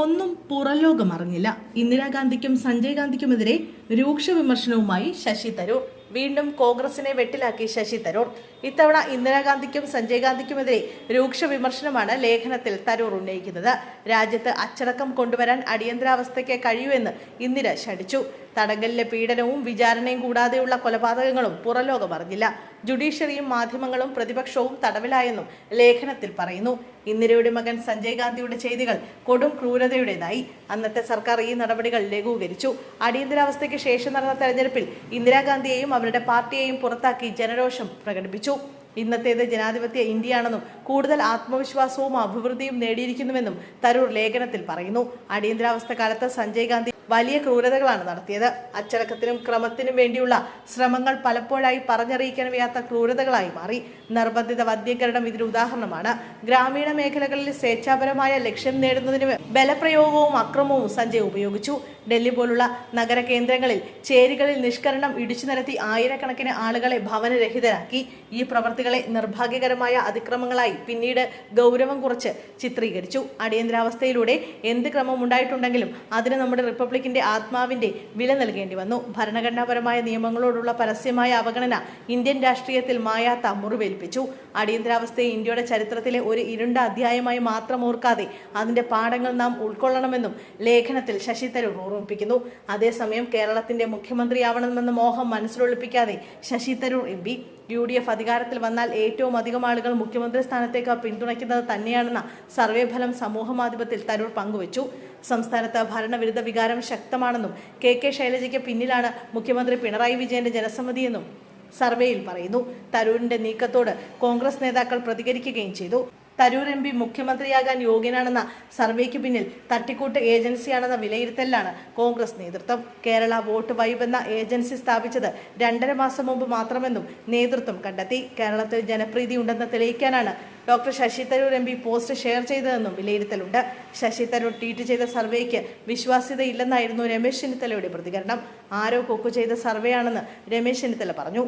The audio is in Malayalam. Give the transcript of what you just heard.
ഒന്നും പുറലോകം അറിഞ്ഞില്ല ഇന്ദിരാഗാന്ധിക്കും സഞ്ജയ് ഗാന്ധിക്കുമെതിരെ രൂക്ഷ വിമർശനവുമായി ശശി തരൂർ. വീണ്ടും കോൺഗ്രസിനെ വെട്ടിലാക്കി ശശി തരൂർ. ഇത്തവണ ഇന്ദിരാഗാന്ധിക്കും സഞ്ജയ് ഗാന്ധിക്കുമെതിരെ രൂക്ഷ വിമർശനമാണ് ലേഖനത്തിൽ തരൂർ ഉന്നയിക്കുന്നത്. രാജ്യത്ത് അച്ചടക്കം കൊണ്ടുവരാൻ അടിയന്തരാവസ്ഥയ്ക്ക് കഴിയുമെന്ന് ഇന്ദിര ശടിച്ചു തടങ്കലിലെ പീഡനവും വിചാരണയും കൂടാതെയുള്ള കൊലപാതകങ്ങളും പുറംലോകം അറിഞ്ഞില്ല ജുഡീഷ്യറിയും മാധ്യമങ്ങളും പ്രതിപക്ഷവും തടവിലായെന്നും ലേഖനത്തിൽ പറയുന്നു. ഇന്ദിരയുടെ മകൻ സഞ്ജയ് ഗാന്ധിയുടെ ചെയ്തികൾ കൊടും ക്രൂരതയുടേതായി. അന്നത്തെ സർക്കാർ ഈ നടപടികൾ ലഘൂകരിച്ചു. അടിയന്തരാവസ്ഥയ്ക്ക് ശേഷം നടന്ന തെരഞ്ഞെടുപ്പിൽ ഇന്ദിരാഗാന്ധിയെയും അവരുടെ പാർട്ടിയെയും പുറത്താക്കി ജനരോഷം പ്രകടിപ്പിച്ചു. ഇന്നത്തേത് ജനാധിപത്യ ഇന്ത്യയാണെന്നും കൂടുതൽ ആത്മവിശ്വാസവും അഭിവൃദ്ധിയും നേടിയിരിക്കുന്നുവെന്നും തരൂർ ലേഖനത്തിൽ പറയുന്നു. അടിയന്തരാവസ്ഥ കാലത്ത് സഞ്ജയ് ഗാന്ധി വലിയ ക്രൂരതകളാണ് നടത്തിയത്. അച്ചടക്കത്തിനും ക്രമത്തിനും വേണ്ടിയുള്ള ശ്രമങ്ങൾ പലപ്പോഴായി പറഞ്ഞറിയിക്കാൻ വയ്യാത്ത ക്രൂരതകളായി മാറി. നിർബന്ധിത വദ്യീകരണം ഇതിന് ഉദാഹരണമാണ്. ഗ്രാമീണ മേഖലകളിൽ സ്വേച്ഛാപരമായ ലക്ഷ്യം നേടുന്നതിന് ബലപ്രയോഗവും അക്രമവും സഞ്ജയ് ഉപയോഗിച്ചു. ഡൽഹി പോലുള്ള നഗര കേന്ദ്രങ്ങളിൽ ചേരികളിൽ നിഷ്കരണം ഇടിച്ചു നിരത്തി ആയിരക്കണക്കിന് ആളുകളെ ഭവനരഹിതരാക്കി. ഈ പ്രവർത്തികളെ നിർഭാഗ്യകരമായ അതിക്രമങ്ങളായി പിന്നീട് ഗൗരവം കുറച്ച് ചിത്രീകരിച്ചു. അടിയന്തരാവസ്ഥയിലൂടെ എന്ത് ക്രമം ഉണ്ടായിട്ടുണ്ടെങ്കിലും അതിന് നമ്മുടെ റിപ്പബ്ലിക്കിന്റെ ആത്മാവിന്റെ വില നൽകേണ്ടി വന്നു. ഭരണഘടനാപരമായ നിയമങ്ങളോടുള്ള പരസ്യമായ അവഗണന ഇന്ത്യൻ രാഷ്ട്രീയത്തിൽ മായാത്ത മുറിവേൽപ്പിച്ചു. അടിയന്തരാവസ്ഥയെ ഇന്ത്യയുടെ ചരിത്രത്തിലെ ഒരു ഇരുണ്ട അധ്യായമായി മാത്രം ഓർക്കാതെ അതിന്റെ പാഠങ്ങൾ നാം ഉൾക്കൊള്ളണമെന്നും ലേഖനത്തിൽ ശശി തരൂർ ഓർമ്മിപ്പിക്കുന്നു. അതേസമയം കേരളത്തിന്റെ മുഖ്യമന്ത്രിയാവണമെന്ന മോഹം മനസ്സിലൊളിപ്പിക്കാതെ Shashi Tharoor M P U D F അധികാരത്തിൽ വന്നാൽ ഏറ്റവും അധികം ആളുകൾ മുഖ്യമന്ത്രി സ്ഥാനത്തേക്ക് പിന്തുണയ്ക്കുന്നത് തന്നെയാണെന്ന സർവേ ഫലം സമൂഹമാധ്യമത്തിൽ തരൂർ പങ്കുവച്ചു. സംസ്ഥാനത്ത് ഭരണവിരുദ്ധ വികാരം ശക്തമാണെന്നും കെ കെ ശൈലജയ്ക്ക് പിന്നിലാണ് മുഖ്യമന്ത്രി പിണറായി വിജയന്റെ ജനസമ്മതിയെന്നും സർവേയിൽ പറയുന്നു. തരൂരിന്റെ നീക്കത്തോട് കോൺഗ്രസ് നേതാക്കൾ പ്രതികരിക്കുകയും ചെയ്തു. തരൂർ എം പി മുഖ്യമന്ത്രിയാകാൻ യോഗ്യനാണെന്ന സർവേക്ക് പിന്നിൽ തട്ടിക്കൂട്ട് ഏജൻസിയാണെന്ന വിലയിരുത്തലിലാണ് കോൺഗ്രസ് നേതൃത്വം. കേരള വോട്ട് വൈബ് എന്ന ഏജൻസി സ്ഥാപിച്ചത് രണ്ടര മാസം മുമ്പ് മാത്രമെന്നും നേതൃത്വം കണ്ടെത്തി. കേരളത്തിൽ ജനപ്രീതി ഉണ്ടെന്ന് തെളിയിക്കാനാണ് doctor Shashi Tharoor M P post share ചെയ്തതെന്നും വിലയിരുത്തലുണ്ട്. ശശി തരൂർ ട്വീറ്റ് ചെയ്ത സർവേക്ക് വിശ്വാസ്യതയില്ലെന്നായിരുന്നു രമേശ് ചെന്നിത്തലയുടെ പ്രതികരണം. ആരോ കൊക്കു ചെയ്ത സർവേയാണെന്ന് രമേശ് ചെന്നിത്തല പറഞ്ഞു.